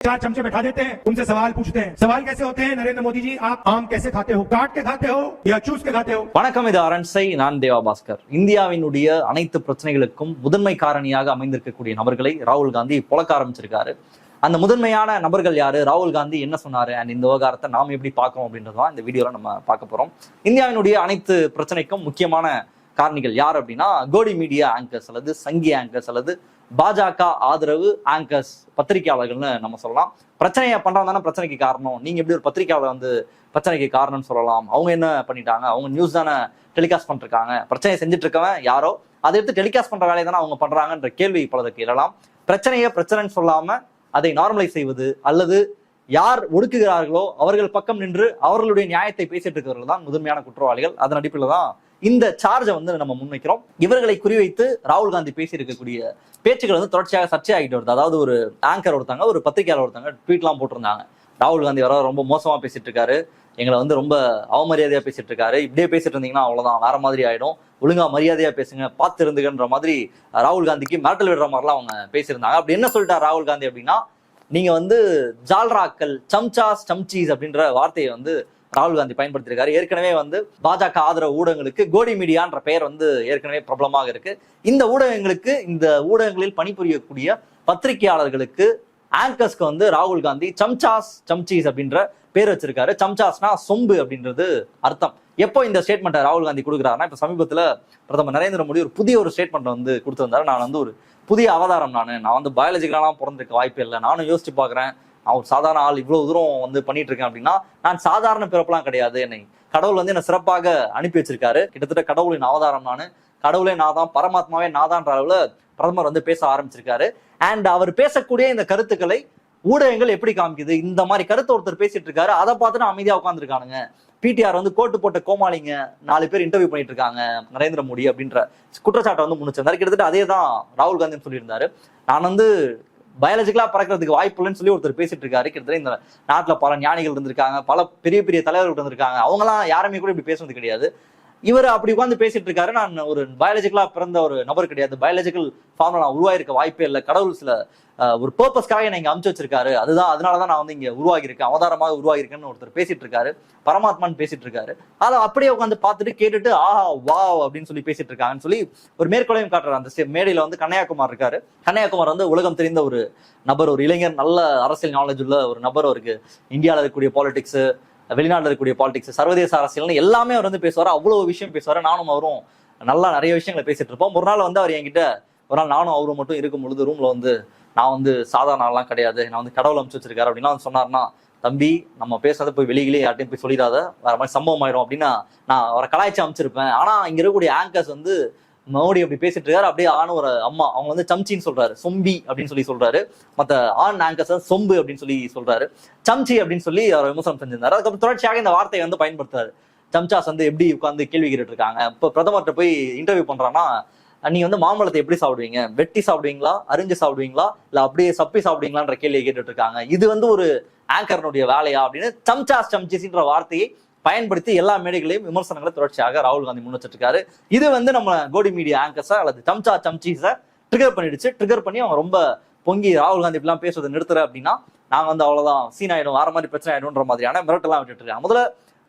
चार चमचे बैठा देते हैं उनसे सवाल पूछते हैं सवाल कैसे होते हैं नरेंद्र मोदी जी आप आम कैसे खाते हो काट के खाते हो या चूस के खाते हो வணக்கம் இது அரண்சை நான் தேவா பாஸ்கர் இந்தியாவினுடைய அனைத்து பிரச்சனைகளுக்கும் முதன்மை காரணியாக அமைந்திருக்கக்கூடிய நபர்களை ராகுல் காந்தி புழக்க ஆரம்பிச்சிருக்காரு அந்த முதன்மையான நபர்கள் யாரு ராகுல் காந்தி என்ன சொன்னாரு அண்ட் இந்த விவகாரத்தை நாம் எப்படி பார்க்கணும் அப்படின்றதான் இந்த வீடியோல நம்ம பார்க்க போறோம் இந்தியாவினுடைய அனைத்து பிரச்சனைக்கும் முக்கியமான காரணிகள் யார் அப்படின்னா கோடி மீடியா ஆங்கர்ஸ் அல்லது சங்கி ஆங்கர்ஸ் அல்லது பாஜக ஆதரவு ஆங்கர்ஸ் பத்திரிகையாளர்கள்னு நம்ம சொல்லலாம். பிரச்சனையை பண்றவங்க தானே பிரச்சனைக்கு காரணம். நீங்க எப்படி ஒரு பத்திரிகையாளர் வந்து பிரச்சனைக்கு காரணம்னு சொல்லலாம். அவங்க என்ன பண்ணிட்டாங்க? அவங்க நியூஸ் தானே டெலிகாஸ்ட் பண்ணிருக்காங்க பிரச்சனையை செஞ்சுட்டு இருக்கவன் யாரோ? அதை எடுத்து டெலிகாஸ்ட் பண்ற வேலையை தானே அவங்க பண்றாங்கன்ற கேள்வி பலருக்கு எழலாம் பிரச்சனையை பிரச்சனைன்னு சொல்லாம அதை நார்மலைஸ் செய்வது அல்லது யார் ஒடுக்குகிறார்களோ அவர்கள் பக்கம் நின்று அவர்களுடைய நியாயத்தை பேசிட்டு இருக்கிறவர்கள் தான் முதன்மையான குற்றவாளிகள். அதன் அடிப்படையில் தான் இந்த சார்ஜை வந்து நம்ம முன்வைக்கிறோம். இவர்களை குறிவைத்து ராகுல் காந்தி பேசியிருக்கக்கூடிய பேச்சுக்கள் வந்து தொடர்ச்சியாக சர்ச்சையாகிட்டு வருது. அதாவது ஒரு ஆங்கர் ஒருத்தங்க ஒரு பத்திரிகையாளர் ஒருத்தாங்க ட்வீட்லாம் போட்டிருந்தாங்க. ராகுல் காந்தி வர ரொம்ப மோசமா பேசிட்டு இருக்காரு எங்களை வந்து ரொம்ப அவமரியாதையா பேசிட்டு இருக்காரு இப்படியே பேசிட்டு இருந்தீங்கன்னா அவ்வளவுதான் வேற மாதிரி ஆயிடும். ஒழுங்கா மரியாதையா பேசுங்க பார்த்து இருந்துகன்ற மாதிரி ராகுல் காந்திக்கு மிரட்டல் விடுற மாதிரிலாம் அவங்க பேசியிருந்தாங்க. அப்படி என்ன சொல்லிட்டா ராகுல் காந்தி அப்படின்னா நீங்க வந்து ஜால்ராக்கள் சம்சாஸ் சம்சீஸ் அப்படின்ற வார்த்தையை வந்து ராகுல் காந்தி பயன்படுத்தியிருக்காரு. ஏற்கனவே வந்து பாஜக ஆதரவு ஊடகங்களுக்கு கோடி மீடியான்ற பெயர் வந்து ஏற்கனவே பிரபலமாக இருக்கு. இந்த ஊடகங்களுக்கு இந்த ஊடகங்களில் பணிபுரியக்கூடிய பத்திரிகையாளர்களுக்கு ஆங்கர்ஸ்க்கு வந்து ராகுல் காந்தி சம்சாஸ் சம்சீஸ் அப்படின்ற பேர் வச்சிருக்காரு. சம்சாஸ்னா சொம்பு அப்படின்றது அர்த்தம். எப்போ இந்த ஸ்டேட்மெண்ட்டை ராகுல் காந்தி கொடுக்குறாருன்னா இப்ப சமீபத்துல பிரதமர் நரேந்திர மோடி ஒரு புதிய ஒரு ஸ்டேட்மெண்ட் வந்து கொடுத்திருந்தாரு. நான் வந்து ஒரு புதிய அவதாரம் நான். நான் வந்து பயாலஜிக்கலாலாம் பிறந்திருக்க வாய்ப்பு இல்லை. நானும் யோசிச்சு பார்க்குறேன். அவன் சாதாரண ஆள் இவ்வளவு தூரம் வந்து பண்ணிட்டு இருக்கேன் அப்படின்னா நான் சாதாரண பிறப்பெல்லாம் கிடையாது என்னை. கடவுள் வந்து என்ன சிறப்பாக அனுப்பி வச்சிருக்காரு. கிட்டத்தட்ட கடவுளின் அவதாரம் நான். கடவுளே நான் தான் பரமாத்மாவே நாதான்ற அளவுல பிரதமர் வந்து பேச ஆரம்பிச்சிருக்காரு. அண்ட் அவர் பேசக்கூடிய இந்த கருத்துக்களை ஊடகங்கள் எப்படி காமிக்குது? இந்த மாதிரி கருத்து ஒருத்தர் பேசிட்டு இருக்காரு. அதை பார்த்துட்டு அமைதியா உட்காந்துருக்கானுங்க பிடிஆர் வந்து கோட்டு போட்ட கோமாளிங்க நாலு பேர் இன்டர்வியூ பண்ணிட்டு இருக்காங்க நரேந்திர மோடி அப்படின்ற குற்றச்சாட்டை வந்து முன்னிச்சிருந்தாரு கிட்டத்தட்ட அதே தான் ராகுல் காந்தின்னு சொல்லியிருந்தாரு. நான் வந்து பயாலஜிக்கலா பறக்கிறதுக்கு வாய்ப்பு இல்லைன்னு சொல்லி ஒருத்தர் பேசிட்டு இருக்காரு. கிட்டத்தட்ட இந்த நாட்டுல பல ஞானிகள் இருந்திருக்காங்க. பல பெரிய பெரிய தலைவர்கள் இருந்திருக்காங்க. அவங்கலாம் யாருமே கூட இப்படி பேசுறது கிடையாது. இவர் அப்படி உட்காந்து பேசிட்டு இருக்காரு. நான் ஒரு பயாலஜிக்கலா பிறந்த ஒரு நபர் கிடையாது. பயாலஜிக்கல் ஃபார்ம்ல நான் உருவாயிருக்க வாய்ப்பே இல்லை. கடவுள் சில ஒரு பர்பஸ்க்காக என்னை இங்க அமுச்சு வச்சிருக்காரு. அதுதான் அதனாலதான் நான் வந்து இங்க உருவாகியிருக்கேன். அவதாரமாக உருவாகியிருக்கேன்னு ஒருத்தர் பேசிட்டு இருக்காரு. பரமாத்மான்னு பேசிட்டு இருக்காரு. அதை அப்படியே உட்காந்து பார்த்துட்டு கேட்டுட்டு ஆஹா வா அப்படின்னு சொல்லி பேசிட்டு இருக்காங்கன்னு சொல்லி ஒரு மேற்கொள்ளையும் காட்டுறாரு. அந்த மேடையில் மேடையில வந்து கன்னியாகுமார் இருக்காரு. கன்னியாகுமார் வந்து உலகம் தெரிந்த ஒரு நபர் ஒரு இளைஞர் நல்ல அரசியல் நாலேஜ் உள்ள ஒரு நபர் அவருக்கு. இந்தியாவில் இருக்கக்கூடிய பாலிடிக்ஸ் வெளிநாட்டில் இருக்கக்கூடிய பாலிடிக்ஸ் சர்வதேச அரசியல்னு எல்லாமே அவர் வந்து பேசுவார். அவ்வளோ விஷயம் பேசுவார். நானும் அவரும் நல்லா நிறைய விஷயங்களை பேசிட்டு இருப்போம். ஒரு நாள் வந்து அவர் என்கிட்ட ஒரு நாள் நானும் அவரும் மட்டும் இருக்கும் பொழுது ரூம்ல வந்து நான் வந்து சாதாரண ஆள்லாம் கிடையாது. நான் வந்து கடவுள் அனுப்பிச்சு வச்சிருக்காரு அப்படின்னா வந்து சொன்னார்னா தம்பி நம்ம பேசுறத போய் வெளியிலேயே யார்ட்டையும் போய் சொல்லிடாத. வேற மாதிரி சம்பவம் ஆயிரும். அப்படின்னா நான் அவரை கலாய்ச்சி அமைச்சிருப்பேன். ஆனா இங்க இருக்கக்கூடிய ஆங்கர்ஸ் வந்து மோடி அப்படி பேசிட்டு இருக்காரு. அப்படியே ஆண் ஒரு அம்மா. அவங்க வந்து சம்ச்சின்னு சொல்றாரு. சொம்பி அப்படின்னு சொல்லி சொல்றாரு. மத்த ஆண் ஆங்கர்ஸ் சொம்பு அப்படின்னு சொல்லி சொல்றாரு. சம்ச்சி அப்படின்னு சொல்லி அவர் விமர்சனம் செஞ்சிருந்தாரு. அதுக்கப்புறம் தொடர்ச்சியாக இந்த வார்த்தையை வந்து பயன்படுத்துறாரு. சம்சாஸ் வந்து எப்படி உட்காந்து கேள்வி கேட்டுட்டு இருக்காங்க. இப்போ பிரதமர்கிட்ட போய் இன்டர்வியூ பண்றான்னா நீங்க வந்து மாம்பழத்தை எப்படி சாப்பிடுவீங்க? வெட்டி சாப்பிடுவீங்களா? அரிஞ்சு சாப்பிடுவீங்களா? இல்ல அப்படியே சப்பி சாப்பிடுவீங்களான்ற கேள்வியை கேட்டுட்டு இருக்காங்க. இது வந்து ஒரு ஆங்கர்னுடைய வேலையா? அப்படின்னு சம்சாஸ் சம்ச்சிஸ்ன்ற வார்த்தையை பயன்படுத்தி எல்லா மேடைகளையும் விமர்சனங்களை தொடர்ச்சியாக ராகுல் காந்தி முன் வச்சிட்டு இது வந்து நம்ம கோடி மீடியா ஆங்கர்ஸா அல்லது சம்சா சம்சீஸை ட்ரிகர் பண்ணிடுச்சு. ட்ரிகர் பண்ணி அவங்க ரொம்ப பொங்கி ராகுல் காந்தி இப்படிலாம் பேசுறதை நிறுத்துற அப்படின்னா நாங்க வந்து அவ்வளவுதான் சீன் ஆயிடும் வேற மாதிரி பிரச்சனை ஆயிடும்ன்ற மாதிரியான மிரட்டெல்லாம் விட்டுட்டு இருக்காங்க முதல்ல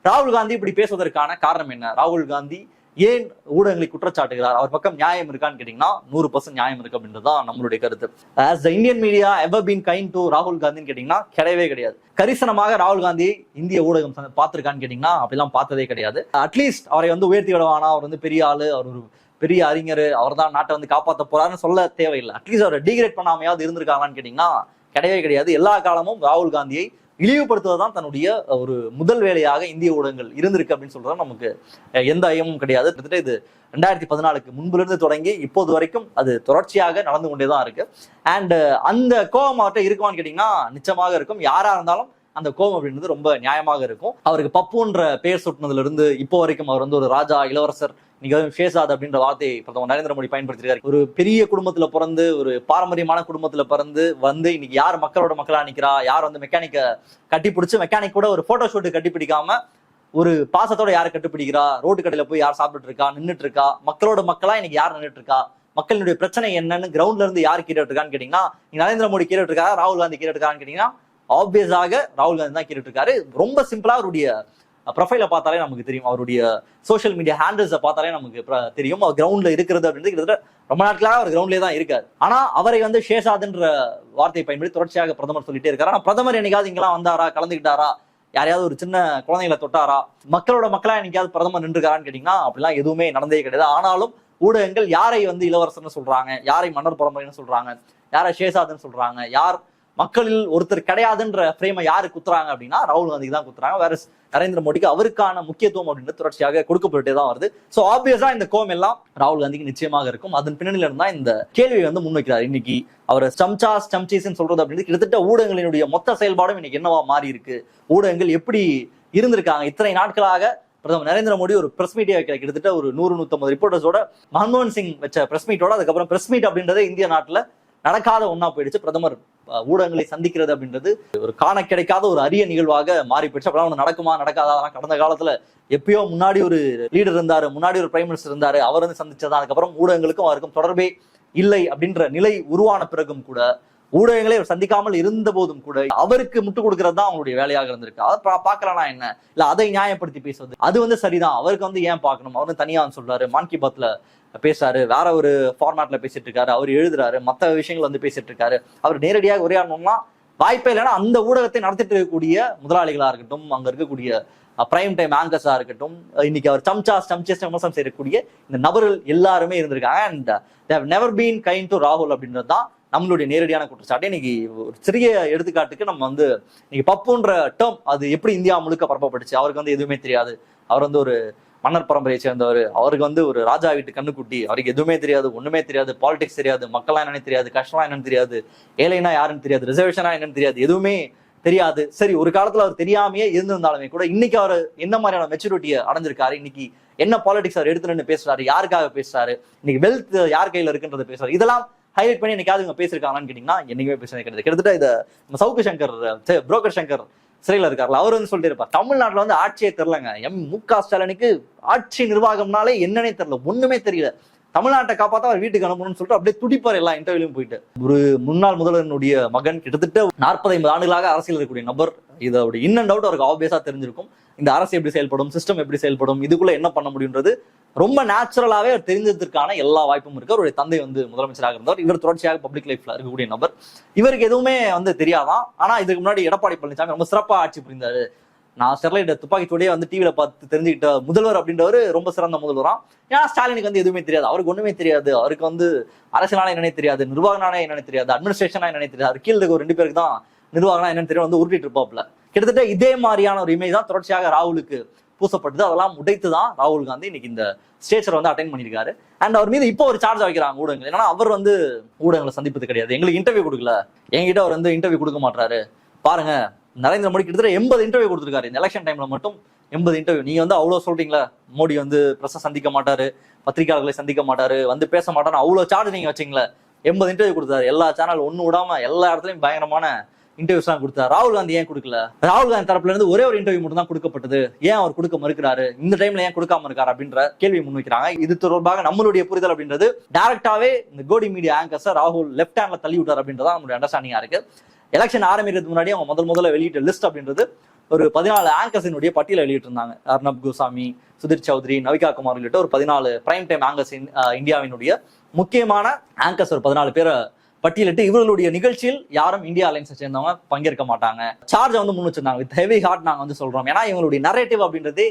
ராகுல் காந்தி இப்படி பேசுவதற்கான காரணம் என்ன? ராகுல் காந்தி ஏன் ஊடகங்களை குற்றச்சாட்டுகிறார்? அவர் பக்கம் நியாயம் இருக்கான்னு கேட்டீங்கன்னா நூறு பர்சன்ட் நியாயம் இருக்கு அப்படின்றதான் நம்மளுடைய கருத்து. As the Indian media ever been kind to ராகுல் காந்தின்னு கேட்டீங்கன்னா கிடையவே கிடையாது. கரிசனமாக ராகுல் காந்தி இந்திய ஊடகம் பார்த்திருக்கான்னு கேட்டீங்கன்னா அப்படிலாம் பார்த்ததே கிடையாது. அட்லீஸ்ட் அவரை வந்து உயர்த்தி விடவானா அவர் வந்து பெரிய ஆளு அவர் ஒரு பெரிய அறிஞர் அவர் தான் நாட்டை வந்து காப்பாற்ற போறாருன்னு சொல்ல தேவையில்லை. அட்லீஸ்ட் அவரை டிகிரேட் பண்ணாமையாவது இருந்திருக்காங்களான்னு கேட்டீங்கன்னா கிடையவே கிடையாது. எல்லா காலமும் ராகுல் காந்தியை இழிவுபடுத்துவதுதான் தன்னுடைய ஒரு முதல் வேலையாக இந்திய ஊடகங்கள் இருந்திருக்கு அப்படின்னு சொல்றது நமக்கு எந்த ஐயமும் கிடையாது. கிட்டத்தட்ட இது ரெண்டாயிரத்தி பதினாலுக்கு முன்பிலிருந்து தொடங்கி இப்போது வரைக்கும் அது தொடர்ச்சியாக நடந்து கொண்டே தான் இருக்கு அண்ட் அந்த கோபம் அவர்கிட்ட இருக்குமான்னு கேட்டீங்கன்னா நிச்சயமாக இருக்கும். யாரா இருந்தாலும் அந்த கோபம் அப்படின்றது ரொம்ப நியாயமாக இருக்கும். அவருக்கு பப்புன்ற பெயர் சுட்டினதுல இருந்து இப்போ வரைக்கும் அவர் வந்து ஒரு ராஜா இளவரசர் இன்னைக்கு ஷேசாத் அப்படின்ற வார்த்தையை பிரதமர் நரேந்திர மோடி பயன்படுத்திருக்காரு ஒரு பெரிய குடும்பத்துல பிறந்து ஒரு பாரம்பரியமான குடும்பத்துல பிறந்து வந்து இன்னைக்கு யார் மக்களோட மக்களா நிக்கிறா? யார் வந்து மெக்கானிக்க கட்டி பிடிச்சி மெக்கானிக் கூட ஒரு போட்டோ ஷூட் கட்டி பிடிக்காம ஒரு பாசத்தோட யார் கட்டுப்பிடிக்கிறா? ரோட்டு கடையில போய் யார் சாப்பிட்டுட்டு இருக்கா நின்னுட்டு இருக்கா மக்களோட மக்களா இன்னைக்கு யார் நின்னுட்டு இருக்கா மக்களுடைய பிரச்சனை என்னன்னு கிரவுண்ட்ல இருந்து யார் கேட்டுட்டு இருக்கான்னு கேட்டீங்கன்னா நீங்க நரேந்திர மோடி கேட்டுட்டு இருக்காரு ராகுல் காந்தி கேட்டுட்டு இருக்கான்னு கேட்டீங்கன்னா ஆப்வியஸாக ராகுல் காந்தி தான் கேட்டுட்டு இருக்காரு ரொம்ப சிம்பிளா அவருடைய ப்ரொஃபைல பார்த்தாலே நமக்கு தெரியும். அவருடைய சோஷியல் மீடியா ஹேண்டில்ஸை பார்த்தாலே நமக்கு தெரியும். அவர் கிரவுண்ட்ல இருக்கிறது அப்படின்றது கிட்டத்தட்ட ரொம்ப நாட்களாக அவர் கிரவுண்ட்லேயே தான் இருக்காரு. ஆனா அவரை வந்து ஷேஷாதுன்ற வார்த்தையை பயன்படுத்தி தொடர்ச்சியாக பிரதமர் சொல்லிட்டே இருக்காரு. ஆனா பிரதமர் என்னைக்காவது இங்கெல்லாம் வந்தாரா? கலந்துக்கிட்டாரா? யாரையாவது ஒரு சின்ன குழந்தைகளை தொட்டாரா? மக்களோட மக்களா என்னைக்காவது பிரதமர் நின்றுக்காரான்னு கேட்டீங்கன்னா அப்படிலாம் எதுவுமே நடந்தே கிடையாது. ஆனாலும் ஊடகங்கள் யாரை வந்து இளவரசர்னு சொல்றாங்க? யாரை மன்னர் பரம்பரைன்னு சொல்றாங்க? யாரை ஷேஷாதுன்னு சொல்றாங்க? யார் மக்களில் ஒருத்தர் கிடையாதுன்ற ஃப்ரேமை யாரு குத்துறாங்க அப்படின்னா ராகுல் காந்திக்கு தான் குத்துறாங்க. வேற நரேந்திர மோடிக்கு அவருக்கான முக்கியத்துவம் அப்படின்னு தொடர்ச்சியாக கொடுக்கப்பட்டே தான் வருது. ஸோ ஆப்வியஸா இந்த கோம் எல்லாம் ராகுல் காந்திக்கு நிச்சயமாக இருக்கும். அதன் பின்னணியில இருந்தா இந்த கேள்வியை வந்து முன்வைக்கிறார். இன்னைக்கு அவர் ஸ்டம்சாஸ் ஸ்டம்சீஸ்ன்னு சொல்றது அப்படின்னு கிட்டத்தட்ட ஊடகங்களினுடைய மொத்த செயல்பாடும் இன்னைக்கு என்னவா மாறி இருக்கு ஊடகங்கள் எப்படி இருந்திருக்காங்க? இத்தனை நாட்களாக பிரதமர் நரேந்திர மோடி ஒரு பிரஸ் மீட்டே வைக்கிற கிட்டத்தட்ட ஒரு நூறு நூத்தம்பது ரிப்போர்ட்டர்ஸோட மன்மோகன் சிங் வச்ச பிரஸ் மீட்டோட அதுக்கப்புறம் பிரஸ் மீட் அப்படின்றதே இந்திய நாட்டில் நடக்காத ஒன்னா போயிடுச்சு. பிரதமர் ஊடகங்களை சந்திக்கிறது அப்படின்றது ஒரு காண கிடைக்காத ஒரு அரிய நிகழ்வாக மாறி போயிடுச்சு அப்பெல்லாம் நடக்குமா நடக்காதா? அதெல்லாம் கடந்த காலத்துல எப்பயோ முன்னாடி ஒரு லீடர் இருந்தாரு முன்னாடி ஒரு பிரைம் மினிஸ்டர் இருந்தாரு அவர் வந்து சந்திச்சதான் அதுக்கப்புறம் ஊடகங்களுக்கும் அவருக்கும் தொடர்பே இல்லை அப்படின்ற நிலை உருவான பிறகும் கூட ஊடகங்களை அவர் சந்திக்காமல் இருந்த போதும் கூட அவருக்கு முட்டு கொடுக்கறது தான் அவங்களுடைய வேலையாக இருந்திருக்கு. அதை பா- பார்க்கலனா என்ன? இல்ல அதை நியாயப்படுத்தி பேசுவது. அது வந்து சரிதான். அவருக்கு வந்து ஏன் பார்க்கணும்? அவர் தனியா சொல்றாரு. மான் கி பாத்ல பேசுறாரு. வேற ஒரு ஃபார்மேட்ல பேசிட்டு இருக்காரு. அவர் எழுதுறாரு. மத்த விஷயங்கள் வந்து பேசிட்டு இருக்காரு. அவர் நேரடியாக உரையாடணும்னா வாய்ப்பே இல்லைன்னா அந்த ஊடகத்தை நடத்திட்டு இருக்கக்கூடிய முதலாளிகளா இருக்கட்டும் அங்க இருக்கக்கூடிய பிரைம் டைம் ஆங்கர்ஸா இருக்கட்டும் இன்னைக்கு அவர் சம்சாஸ் சம்சேஸ் விமர்சனம் செய்யக்கூடிய இந்த நபர்கள் எல்லாருமே இருந்திருக்காங்க. And they never been kind to ராகுல் அப்படின்றது தான் நம்மளுடைய நேரடியான குற்றச்சாட்டு இன்னைக்கு ஒரு சிறிய எடுத்துக்காட்டுக்கு நம்ம வந்து இன்னைக்கு பப்புன்ற டேர்ம் அது எப்படி இந்தியா முழுக்க பரப்பப்பட்டுச்சு? அவருக்கு வந்து எதுவுமே தெரியாது. அவர் வந்து ஒரு மன்னர் பரம்பரையை சேர்ந்தவர். அவருக்கு வந்து ஒரு ராஜா வீட்டு கண்ணுக்குட்டி. அவருக்கு எதுவுமே தெரியாது ஒண்ணுமே தெரியாது பாலிடிக்ஸ் தெரியாது மக்கள்லாம் என்னன்னு தெரியாது கஷ்டம்லாம் என்னன்னு தெரியாது ஏழைனா யாருன்னு தெரியாது ரிசர்வேஷனா என்னன்னு தெரியாது எதுவுமே தெரியாது. சரி ஒரு காலத்துல அவர் தெரியாமையே இருந்திருந்தாலுமே கூட இன்னைக்கு அவர் என்ன மாதிரியான மெச்சூரிட்டியை அடைஞ்சிருக்காரு? இன்னைக்கு என்ன பாலிடிக்ஸ் அவர் எடுத்து பேசுறாரு? யாருக்காக பேசுறாரு? இன்னைக்கு வெல்த் யார் கையில இருக்குன்றத பேசுறாரு? இதெல்லாம் ஹைலைட் பண்ணி என்னைக்காவது இவங்க பேசியிருக்காங்களான்னு கேட்டீங்கன்னா என்னைக்குமே பேசுனது கிடையாது. கிட்டத்தட்ட இதை நம்ம சவுக்கு சங்கர் புரோக்கர் சங்கர் சிறையில் இருக்கார்ல அவர் வந்து சொல்லிட்டு இருப்பார். தமிழ்நாட்டுல வந்து ஆட்சியே தெரிலங்க எம். மு. க. ஸ்டாலினுக்கு ஆட்சி நிர்வாகம்னாலே என்னன்னே தெரியல. ஒண்ணுமே தெரியல. தமிழ்நாட்டை காப்பாற்ற அவர் வீட்டுக்கு அனுப்பணும்னு சொல்லிட்டு அப்படியே துடிப்பார் எல்லா இன்டர்வியூலையும் போயிட்டு. ஒரு முன்னாள் முதல்வனுடைய மகன் கிட்டத்தட்ட நாற்பது ஐம்பது ஆண்டுகளாக அரசியல் இருக்கக்கூடிய நபர் இதோட இன் அண்ட் அவுட் அவருக்கு ஆப்வியஸாக தெரிஞ்சிருக்கும். இந்த அரசு எப்படி செயல்படும் சிஸ்டம் எப்படி செயல்படும் இதுக்குள்ள என்ன பண்ண முடியுன்றது ரொம்ப நேச்சுரலாவே அவர் தெரிஞ்சதற்கான எல்லா வாய்ப்பும் இருக்கு. அவருடைய தந்தை வந்து முதலமைச்சராக இருந்தவர் இவர் தொடர்ச்சியாக பப்ளிக் லைஃப்ல இருக்கக்கூடிய நபர். இவருக்கு எதுவுமே வந்து தெரியாதான். ஆனா இதுக்கு முன்னாடி எடப்பாடி பழனிசாமி ரொம்ப சிறப்பா ஆட்சி புரிந்தாரு. நான் ஸ்டெர்லைட் துப்பாக்கி வந்து டிவியில பார்த்து தெரிஞ்சுக்கிட்ட முதல்வர் அப்படின்றவர் ரொம்ப சிறந்த முதல்வரா? ஏன்னா ஸ்டாலினுக்கு வந்து எதுவுமே தெரியாது. அவருக்கு ஒண்ணுமே தெரியாது. அவருக்கு வந்து அரசியலான என்னன்னே தெரியாது நிர்வாகனான என்னன்னு தெரியாது அட்மினிஸ்ட்ரேஷனா என்னன்னே தெரியாது. கீழே ஒரு ரெண்டு பேருக்கு தான் நிர்வாகம்னா என்னன்னு தெரியும் வந்து உருட்டிட்டு இருப்பாப்ல கிட்டத்தட்ட இதே மாதிரியான ஒரு இமேஜ் தான் தொடர்ச்சியாக ராகுலுக்கு பூசப்பட்டது. அதெல்லாம் உடைத்து தான் ராகுல் காந்தி இன்னைக்கு இந்த ஸ்டேச்சர் வந்து அட்டைன் பண்ணியிருக்காரு. அண்ட் அவர் மீது இப்போ ஒரு சார்ஜ் வைக்கிறாங்க ஊடகங்கள். ஏன்னா அவர் வந்து ஊடகங்களை சந்திப்பது கிடையாது. எங்களுக்கு இன்டர்வியூ கொடுக்கல. என்கிட்ட அவர் வந்து இன்டர்வியூ கொடுக்க மாட்டாரு பாருங்க நரேந்திர மோடி கிட்டத்தட்ட எண்பது இன்டர்வியூ கொடுத்துருக்காரு. இந்த எலெக்ஷன் டைம்ல மட்டும் எண்பது இன்டர்வியூ நீங்க வந்து அவ்வளோ சொல்றீங்களா? மோடி வந்து பிரஸ் சந்திக்க மாட்டாரு. பத்திரிகையாளர்களை சந்திக்க மாட்டாரு. வந்து பேச மாட்டாரு அவ்வளோ சார்ஜ் நீங்க வச்சீங்களே? எண்பது இன்டர்வியூ கொடுத்தாரு. எல்லா சேனல் ஒன்று விடாம எல்லா இடத்துலையும் பயங்கரமான இன்டர்வியூஸ் கொடுத்தார் கொடுத்தாரு ராகுல் காந்தி ஏன் கொடுக்கல? ராகுல் காந்தி தரப்புல இருந்து ஒரே ஒரு இன்டர்வியூ மட்டும் தான் கொடுக்கப்பட்டது. ஏன் அவர் கொடுக்க மறுக்கிறாரு? இந்த டைம்ல ஏன் கொடுக்காம இருக்காரு அப்படின்ற கேள்வி முன்வைக்கிறாங்க இது தொடர்பாக நம்மளுடைய புரிதல் அப்படின்றது டேரக்டாவே இந்த கோடி மீடியா ஆங்கர்ஸ் ராகுல் லெஃப்ட் ஹேண்ட்ல தள்ளி விட்டார் அப்படின்றதான் நம்மளுடைய அண்டர்ஸ்டாண்டிங்கா இருக்கு. எலெக்ஷன் ஆரம்பிக்கிறதுக்கு முன்னாடி அவங்க முதல் முதல்ல வெளியிட்ட லிஸ்ட் அப்படின்றது ஒரு பதினாலு ஆங்கர்ஸினுடைய பட்டியலை வெளியிட்டிருந்தாங்க. அர்ணப் கோசாமி சுதீர் சௌத்ரி நவிகா குமார் உள்ளிட்ட ஒரு பதினாலு பிரைம் டைம் ஆங்கர்ஸ் இந்தியாவினுடைய முக்கியமான ஆங்கர்ஸ் ஒரு பதினாலு பேரை பட்டியலிட்டு இவர்களுடைய நிகழ்ச்சியில் யாரும் இந்தியா அலைன்ஸை சேர்ந்தவங்க பங்கேற்க மாட்டாங்க. சார்ஜை வந்து முன் வச்சிருந்தாங்க. வித் ஹெவி ஹார்ட் நாங்கள் வந்து சொல்றோம். ஏன்னா இவங்களுடைய நரேட்டிவ் அப்படின்றது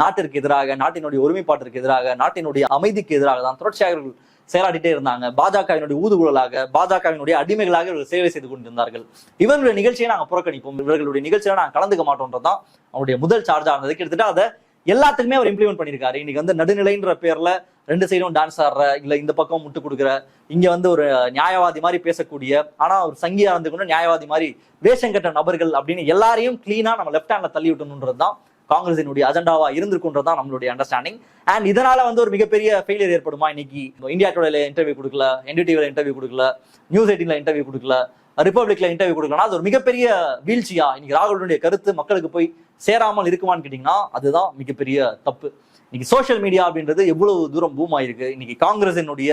நாட்டிற்கு எதிராக நாட்டினுடைய ஒருமைப்பாட்டிற்கு எதிராக நாட்டினுடைய அமைதிக்கு எதிராக தான் தொடர்ச்சியாக இவர்கள் செயலாடிட்டே இருந்தாங்க. பாஜகவினுடைய ஊதுகுழலாக பாஜகவினுடைய அடிமைகளாக இவர்கள் சேவை செய்து கொண்டிருந்தார்கள். இவர்களுடைய நிகழ்ச்சியை நாங்கள் புறக்கணிப்போம். இவர்களுடைய நிகழ்ச்சியில நாங்கள் கலந்துக்க மாட்டோம்ன்றதுதான் அவருடைய முதல் சார்ஜா இருந்தது கிட்டத்தட்ட அதை எல்லாத்துக்குமே அவர் இம்ப்ளிமெண்ட் பண்ணியிருக்காரு. இன்னைக்கு வந்து நடுநிலைன்ற பேர்ல ரெண்டு சைடும் டான்ஸ் ஆடுற இல்ல இந்த பக்கம் முட்டு கொடுக்குற இங்க வந்து ஒரு நியாயவாதி மாதிரி பேசக்கூடிய ஆனா ஒரு சங்கியா இருந்துக்கணும் நியாயவாதி மாதிரி வேஷம் கட்ட நபர்கள் அப்படின்னு எல்லாரையும் கிளீனா நம்ம லெஃப்ட் ஹேண்ட்ல தள்ளி விட்டணுன்றது தான் காங்கிரசினுடைய அஜெண்டாவா இருந்திருக்குன்றது தான் நம்மளுடைய அண்டர்ஸ்டாண்டிங் அண்ட் இதனால வந்து ஒரு மிகப்பெரிய ஃபெயிலியர் ஏற்படுமா இன்னைக்கு? இந்தியா டுடேல இன்டர்வியூ கொடுக்கல என்டிடிவில இன்டர்வியூ கொடுக்கல நியூஸ் எயிட்டின்ல இன்டர்வியூ கொடுக்கல ரிப்பப்ளிக்ல இன்டர்வியூ கொடுக்கலாம் அது ஒரு மிகப்பெரிய வீழ்ச்சியா? இன்னைக்கு ராகுலுடைய கருத்து மக்களுக்கு போய் சேராமல் இருக்குமான்னு கேட்டீங்கன்னா அதுதான் மிகப்பெரிய தப்பு. இன்னைக்கு சோஷியல் மீடியா அப்படின்றது எவ்வளவு தூரம் பூம் ஆயிருக்கு? இன்னைக்கு காங்கிரசினுடைய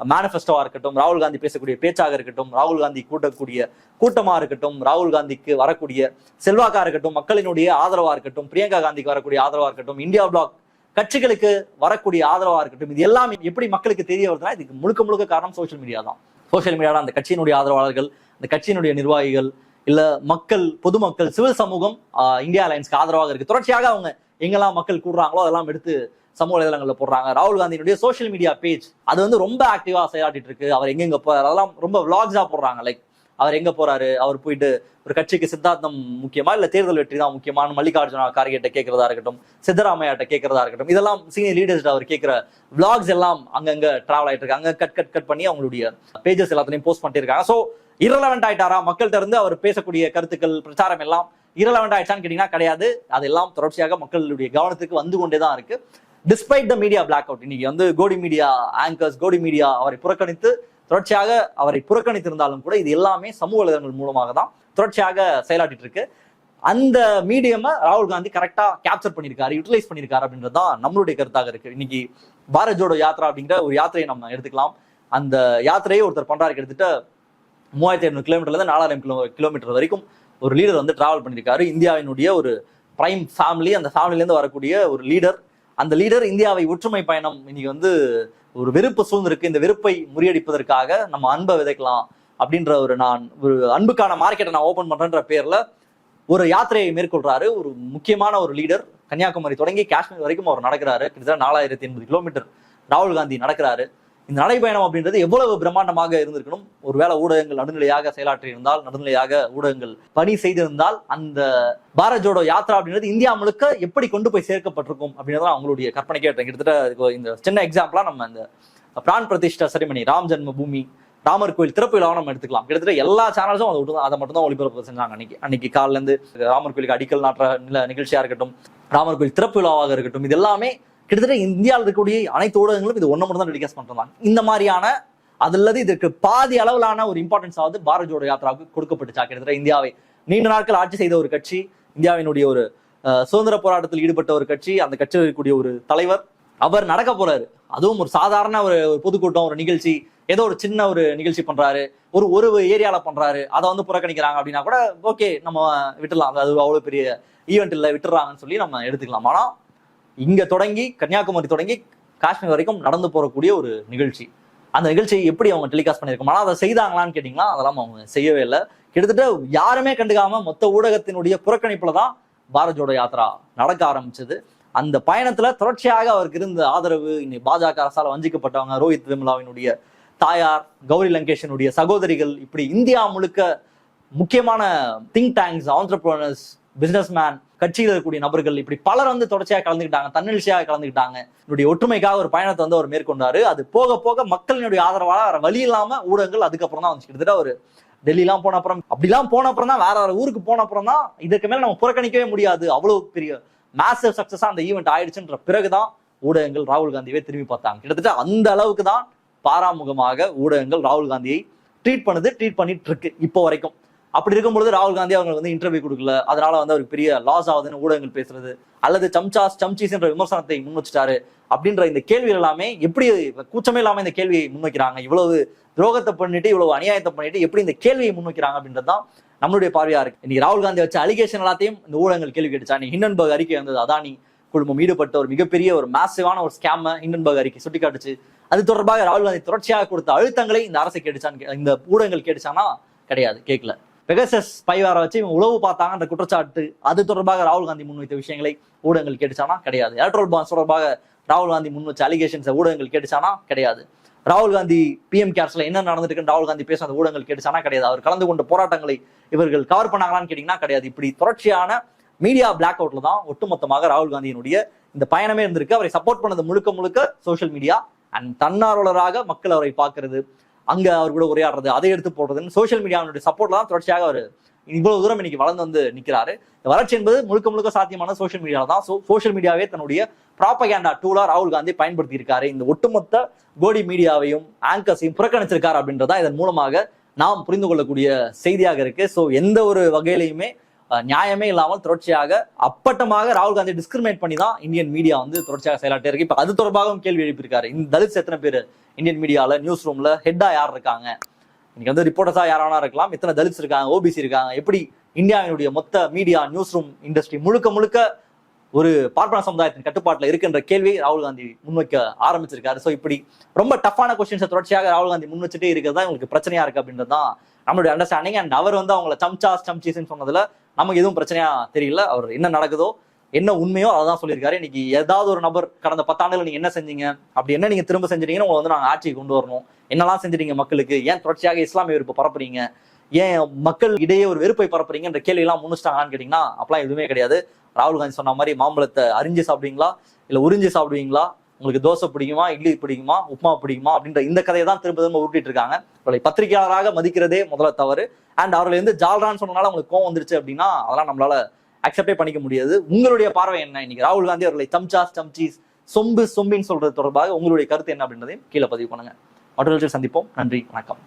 மேனிஃபெஸ்டோவா இருக்கட்டும் ராகுல் காந்தி பேசக்கூடிய பேச்சாக இருக்கட்டும் ராகுல் காந்தி கூட்டக்கூடிய கூட்டமா இருக்கட்டும் ராகுல் காந்திக்கு வரக்கூடிய செல்வாக்கா இருக்கட்டும் மக்களினுடைய ஆதரவா இருக்கட்டும் பிரியங்கா காந்திக்கு வரக்கூடிய ஆதரவா இருக்கட்டும் இந்தியா பிளாக் கட்சிகளுக்கு வரக்கூடிய ஆதரவா இருக்கட்டும் இது எல்லாமே எப்படி மக்களுக்கு தெரிய வருதுன்னா இதுக்கு முழுக்க முழுக்க காரணம் சோஷியல் மீடியா தான். சோஷியல் மீடியாவில் அந்த கட்சியினுடைய ஆதரவாளர்கள் அந்த கட்சியினுடைய நிர்வாகிகள் இல்லை மக்கள் பொதுமக்கள் சிவில் சமூகம் இந்தியா அலையன்ஸ்க்கு ஆதரவாக இருக்கு. தொடர்ச்சியாக அவங்க எங்கெல்லாம் மக்கள் கூடுறாங்களோ அதெல்லாம் எடுத்து சமூக வலைதளங்களில் போடுறாங்க. ராகுல் காந்தியினுடைய சோஷியல் மீடியா பேஜ் அது வந்து ரொம்ப ஆக்டிவாக செயலாட்டிட்டு இருக்கு. அவர் எங்கெங்க போறாரு அதெல்லாம் ரொம்ப விளாக்ஸாக போடுறாங்க லைக் அவர் எங்க போறாரு? அவர் போயிட்டு ஒரு கட்சிக்கு சித்தாந்தம் முக்கியமா இல்ல தேர்தல் வெற்றி தான் முக்கியமான மல்லிகார்ஜுன கார்கேட்ட கேட்கறதா இருக்கட்டும் சித்தராமையாட்ட கேட்கறதா இருக்கட்டும் இதெல்லாம் சீனியர் லீடர்ஸ் அவர் கேட்கிற விளாக்ஸ் எல்லாம் அங்கங்க டிராவல் ஆயிட்டு இருக்காங்க கட் கட் கட் பண்ணி அவங்களுடைய பேஜஸ் எல்லாத்தையும் போஸ்ட் பண்ணிட்டு இருக்காங்க ஸோ இரலவெண்ட் ஆயிட்டாரா? மக்கள்கிட்ட இருந்து அவர் பேசக்கூடிய கருத்துக்கள் பிரச்சாரம் எல்லாம் இரலவெண்ட் ஆயிடுச்சான்னு கேட்டீங்கன்னா கிடையாது. அதெல்லாம் தொடர்ச்சியாக மக்களுடைய கவனத்துக்கு வந்து கொண்டே தான் இருக்கு. Despite the media black out இன்னைக்கு வந்து கோடி மீடியா ஆங்கர்ஸ் கோடி மீடியா அவரை புறக்கணித்து தொடர்ச்சியாக அவரை புறக்கணித்திருந்தாலும் கூட இது எல்லாமே சமூக வலைதளங்கள் மூலமாக தான் தொடர்ச்சியாக செயலாற்றிட்டு இருக்கு அந்த மீடியமை ராகுல் காந்தி கரெக்டா கேப்சர் பண்ணியிருக்காரு யூட்டிலைஸ் பண்ணியிருக்காரு அப்படின்றது தான் நம்மளுடைய கருத்தாக இருக்கு. இன்னைக்கு பாரத் ஜோடோ யாத்ரா அப்படிங்கிற ஒரு யாத்திரையை நம்ம எடுத்துக்கலாம். அந்த யாத்திரையை ஒருத்தர் பண்றாரு கிட்டத்தட்ட மூவாயிரத்தி ஐநூறு கிலோமீட்டர்ல இருந்து நாலாயிரம் கிலோ கிலோமீட்டர் வரைக்கும் ஒரு லீடர் வந்து டிராவல் பண்ணியிருக்காரு. இந்தியாவினுடைய ஒரு பிரைம் ஃபேமிலி அந்த ஃபேமிலியிலேருந்து வரக்கூடிய ஒரு லீடர் அந்த லீடர் இந்தியாவை ஒற்றுமை பயணம் இன்னைக்கு வந்து ஒரு வெறுப்பு சூழ்ந்திருக்கு. இந்த வெறுப்பை முறியடிப்பதற்காக நம்ம அன்பை விதைக்கலாம் அப்படின்ற ஒரு நான் ஒரு அன்புக்கான மார்க்கெட்டை நான் ஓபன் பண்றேன்ற பேர்ல ஒரு யாத்திரையை மேற்கொள்றாரு. ஒரு முக்கியமான ஒரு லீடர் கன்னியாகுமரி தொடங்கி காஷ்மீர் வரைக்கும் அவர் நடக்கிறாரு. கிட்டத்தட்ட நாலாயிரத்தி எண்பது கிலோமீட்டர் ராகுல் காந்தி நடக்கிறாரு. இந்த நடைபயணம் அப்படின்றது எவ்வளவு பிரம்மாண்டமாக இருந்திருக்கணும்? ஒருவேளை ஊடகங்கள் நடுநிலையாக செயலாற்றி இருந்தால் நடுநிலையாக ஊடகங்கள் பணி செய்திருந்தால் அந்த பாரத் ஜோடோ யாத்ரா அப்படின்றது இந்தியா முழுக்க எப்படி கொண்டு போய் சேர்க்கப்பட்டிருக்கும் அப்படின்றது அவங்களுடைய கற்பனைக்கே கேட்டேன். கிட்டத்தட்ட இந்த சின்ன எக்ஸாம்பிளா நம்ம இந்த பிரான் பிரதிஷ்டா செரிமணி ராம் ஜென்ம பூமி ராமர் கோயில் திறப்பு விழாவை நம்ம எடுத்துக்கலாம். கிட்டத்தட்ட எல்லா சேனல்ஸும் அதை விட்டு அதை மட்டும் தான் ஒளிபரப்பு செஞ்சாங்க அன்னைக்கு. அன்னைக்கு காலிலேருந்து ராமர் கோயிலுக்கு அடிக்கல் நாட்டுற நில- நிகழ்ச்சியா இருக்கட்டும் ராமர் கோயில் திறப்பு விழாவாக இருக்கட்டும் இது எல்லாமே கிட்டத்தட்ட இந்தியாவில் இருக்கக்கூடிய அனைத்து ஊடகங்களும் இது ஒன்று மட்டும் தான் டெலிகாஸ்ட் பண்ணுறாங்க இந்த மாதிரியான அது அல்லது இதற்கு பாதி அளவிலான ஒரு இம்பார்ட்டன்ஸ் ஆகுது பாரத் ஜோடோ யாத்ராவுக்கு கொடுக்கப்பட்டுச்சா? கிட்டத்தட்ட இந்தியாவை நீண்ட நாட்கள் ஆட்சி செய்த ஒரு கட்சி இந்தியாவினுடைய ஒரு சுதந்திர போராட்டத்தில் ஈடுபட்ட ஒரு கட்சி அந்த கட்சியில் இருக்கக்கூடிய ஒரு தலைவர் அவர் நடக்க போறாரு. அதுவும் ஒரு சாதாரண ஒரு பொதுக்கூட்டம் ஒரு நிகழ்ச்சி ஏதோ ஒரு சின்ன ஒரு நிகழ்ச்சி பண்றாரு. ஒரு ஒரு ஏரியால பண்றாரு. அதை வந்து புறக்கணிக்கிறாங்க அப்படின்னா கூட ஓகே நம்ம விட்டுலாம் அது அவ்வளவு பெரிய ஈவெண்ட் இல்லை விட்டுறாங்கன்னு சொல்லி நம்ம எடுத்துக்கலாம். ஆனால் இங்க தொடங்கி கன்னியாகுமரி தொடங்கி காஷ்மீர் வரைக்கும் நடந்து போறக்கூடிய ஒரு நிகழ்ச்சி. அந்த நிகழ்ச்சியை எப்படி அவங்க டெலிகாஸ்ட் பண்ணியிருக்கோம் ஆனால் அதை செய்தாங்களான்னு கேட்டிங்கன்னா அதெல்லாம் அவங்க செய்யவே இல்லை. கிட்டத்தட்ட யாருமே கண்டுக்காம மொத்த ஊடகத்தினுடைய புறக்கணிப்புல தான் பாரத் ஜோடோ யாத்ரா நடக்க ஆரம்பிச்சது. அந்த பயணத்துல தொடர்ச்சியாக அவருக்கு இருந்த ஆதரவு இன்னைக்கு பாஜக அரசால் வஞ்சிக்கப்பட்டவங்க ரோஹித் விமலாவினுடைய தாயார் கௌரி லங்கேஷனுடைய சகோதரிகள் இப்படி இந்தியா முழுக்க முக்கியமான think tanks entrepreneurs businessman கட்சியில் இருக்கக்கூடிய நபர்கள் இப்படி பலர் வந்து தொடர்ச்சியாக கலந்துக்கிட்டாங்க தன்னெழுச்சியாக கலந்துக்கிட்டாங்க. என்னுடைய ஒற்றுமைக்காக ஒரு பயணத்தை வந்து அவர் மேற்கொண்டாரு. அது போக போக மக்களினுடைய ஆதரவாக வேற வழி இல்லாம ஊடகங்கள் அதுக்கப்புறம் தான் வந்து கிட்டத்தட்ட ஒரு டெல்லிலாம் போன அப்புறம் அப்படிலாம் போன அப்புறம் தான் வேற வேற ஊருக்கு போன அப்புறம் தான் இதுக்கு மேல நம்ம புறக்கணிக்கவே முடியாது. அவ்வளவு பெரிய மேசிவ் சக்சஸா அந்த ஈவெண்ட் ஆயிடுச்சுன்ற பிறகுதான் ஊடகங்கள் ராகுல் காந்தியவே திரும்பி பார்த்தாங்க. கிட்டத்தட்ட அந்த அளவுக்கு தான் பாராமுகமாக ஊடகங்கள் ராகுல் காந்தியை ட்ரீட் பண்ணுது ட்ரீட் பண்ணிட்டு இருக்கு இப்போ வரைக்கும். அப்படி இருக்கும்பொழுது ராகுல் காந்தி அவங்க வந்து இன்டர்வியூ கொடுக்கல. அதனால வந்து அவருக்கு பெரிய லாஸ் ஆகுதுன்னு ஊடகங்கள் பேசுறது. அல்லது சம்சாஸ் சம்சீஸ் என்ற விமர்சனத்தை முன் வச்சுட்டாரு அப்படின்ற இந்த கேள்வி எல்லாமே எப்படி கூச்சமே இல்லாம இந்த கேள்வியை முன்வைக்கிறாங்க இவ்வளவு துரோகத்தை பண்ணிட்டு இவ்வளவு அநியாயத்தை பண்ணிட்டு எப்படி இந்த கேள்வியை முன்வைக்கிறாங்க அப்படின்றது தான் நம்மளுடைய பார்வையா இருக்கு. இன்னைக்கு ராகுல் காந்தி வச்ச அலிகேஷன் எல்லாத்தையும் இந்த ஊடகங்கள் கேள்வி கேட்டுச்சா? நீ ஹிண்டன்பர்க் அறிக்கை வந்தது. அதானி குழுமம் ஈடுபட்ட ஒரு மிகப்பெரிய ஒரு மேசிவான ஒரு ஸ்கேம் ஹிண்டன்பர்க் அறிக்கை சுட்டிக்காட்டுச்சு. அது தொடர்பாக ராகுல் காந்தி தொடர்ச்சியாக கொடுத்த அழுத்தங்களை இந்த அரசு கேட்டுச்சான்னு இந்த ஊடகங்கள் கேட்டுச்சானா கிடையாது கேட்கல. பெகசஸ் பைவார வச்சு இவங்க உளவு பார்த்தாங்கன்ற குற்றச்சாட்டு அது தொடர்பாக ராகுல் காந்தி முன்வைத்த விஷயங்களை ஊடகங்கள் கேட்டுச்சானா? கிடையாது. எலக்ட்ரோல் பான்ஸ் தொடர்பாக ராகுல் காந்தி முன் வச்ச அலிகேஷன்ஸ் ஊடகங்கள் கேட்டுச்சானா? கிடையாது. ராகுல் காந்தி பிஎம் கேர்ஸ்ல என்ன நடந்திருக்குன்னு ராகுல் காந்தி பேச அந்த ஊடகங்கள் கேட்டுச்சானா? கிடையாது. அவர் கலந்து கொண்ட போராட்டங்களை இவர்கள் கவர் பண்ணாங்களான்னு கேட்டீங்கன்னா கிடையாது. இப்படி தொடர்ச்சியான மீடியா பிளாக் அவுட்ல தான் ஒட்டுமொத்தமாக ராகுல் காந்தியினுடைய இந்த பயணமே இருந்திருக்கு. அவரை சப்போர்ட் பண்ணது முழுக்க முழுக்க சோஷியல் மீடியா அண்ட் தன்னார்வலராக மக்கள் அவரை பார்க்கறது. அங்க அவர் கூட உரையாடுறது அதை எடுத்து போடுறதுன்னு சோஷியல் மீடியாவுடைய சப்போர்ட்ல தான் தொடர்ச்சியாக அவர் இவ்வளவு தூரம் இன்னைக்கு வளர்ந்து வந்து நிற்கிறாரு வளர்ச்சி என்பது முழுக்க முழுக்க சாத்தியமான சோஷியல் மீடியால தான். சோஷியல் மீடியாவே தன்னுடைய ப்ராப்பகேண்டா டூலா ராகுல் காந்தி பயன்படுத்தி இருக்காரு இந்த ஒட்டுமொத்த கோடி மீடியாவையும் ஆங்கர்ஸையும் புறக்கணிச்சிருக்காரு அப்படின்றதான் இதன் மூலமாக நாம் புரிந்து கொள்ளக்கூடிய செய்தியாக இருக்கு. ஸோ எந்த ஒரு வகையிலையுமே நியாயமே இல்லாமல் தொடர்ச்சியாக அப்பட்டமாக ராகுல் காந்தி டிஸ்கிரிமினேட் பண்ணி தான் இந்தியன் மீடியா வந்து தொடர்ச்சியாக செயலாட்டே இருக்கு. இப்ப அது தொடர்பாகவும் கேள்வி எழுப்பியிருக்காரு. இந்த தலித்ஸ் எத்தனை பேர்? இந்தியன் மீடியால நியூஸ் ரூம்ல ஹெட்டா யார் இருக்காங்க? இன்னைக்கு வந்து ரிப்போர்ட்டர்ஸா யாரானா இருக்கலாம். இத்தனை தலித்ஸ் இருக்காங்க ஓபிசி இருக்காங்க. எப்படி இந்தியாவினுடைய மொத்த மீடியா நியூஸ் ரூம் இண்டஸ்ட்ரி முழுக்க முழுக்க ஒரு பார்ப்பன சமுதாயத்தின் கட்டுப்பாட்டுல இருக்குன்ற கேள்வியை ராகுல் காந்தி முன்வைக்க ஆரம்பிச்சிருக்காரு. ஸோ இப்படி ரொம்ப டஃப்பான கொஸ்டின்ஸை தொடர்ச்சியாக ராகுல் காந்தி முன் வச்சுட்டே இருக்கிறது தான் உங்களுக்கு பிரச்சனையா இருக்கு அப்படின்றது தான் நம்மளுடைய அண்டர்ஸ்டாண்டிங் அண்ட் அவர் வந்து அவங்கள சம்சாஸ் சம்சீஸ்ன்னு சொன்னதுல நமக்கு எதுவும் பிரச்சனையா தெரியல. அவர் என்ன நடக்குதோ என்ன உண்மையோ அதான் சொல்லியிருக்காரு. இன்னைக்கு ஏதாவது ஒரு நபர் கடந்த பத்தாண்டுகள் நீங்க என்ன செஞ்சீங்க அப்படி என்ன நீங்க திரும்ப செஞ்சிட்டீங்கன்னு உங்களை வந்து நாங்க ஆட்சிக்கு கொண்டு வரணும். என்னெல்லாம் செஞ்சிட்டீங்க மக்களுக்கு? ஏன் தொடர்ச்சியாக இஸ்லாமிய வெறுப்பு பரப்புறீங்க? ஏன் மக்கள் இடையே ஒரு வெறுப்பை பரப்புறீங்கன்ற கேள்வி எல்லாம் முன்னிச்சிட்டாங்களான்னு கேட்டீங்கன்னா அப்பெல்லாம் எதுவுமே கிடையாது. ராகுல் காந்தி சொன்ன மாதிரி மாம்பழத்தை அரிஞ்சு சாப்பிடுவீங்களா? இல்ல உறிஞ்சு சாப்பிடுவீங்களா? உங்களுக்கு தோசை பிடிக்குமா இட்லி பிடிக்குமா உப்புமா பிடிக்குமா அப்படின்ற இந்த கதையை தான் திரும்ப திரும்ப உருட்டிட்டு இருக்காங்க. அவர்களை பத்திரிகையாளராக மதிக்கிறதே முதல்ல தவறு. அண்ட் அவர்களை வந்து ஜால்ரான்னு சொன்னனால உங்களுக்கு கோவம் வந்துருச்சு அப்படின்னா அதெல்லாம் நம்மளால அக்செப்டே பண்ணிக்க முடியாது. உங்களுடைய பார்வை என்ன இன்னைக்கு? ராகுல் காந்தி அவர்களை சம்சாஸ் சம்சீஸ் சொம்பு சொம்பின்னு சொல்றது தொடர்பாக உங்களுடைய கருத்து என்ன அப்படின்றதையும் கீழே பதிவு பண்ணுங்க. மற்றவர்கள் சந்திப்போம். நன்றி வணக்கம்.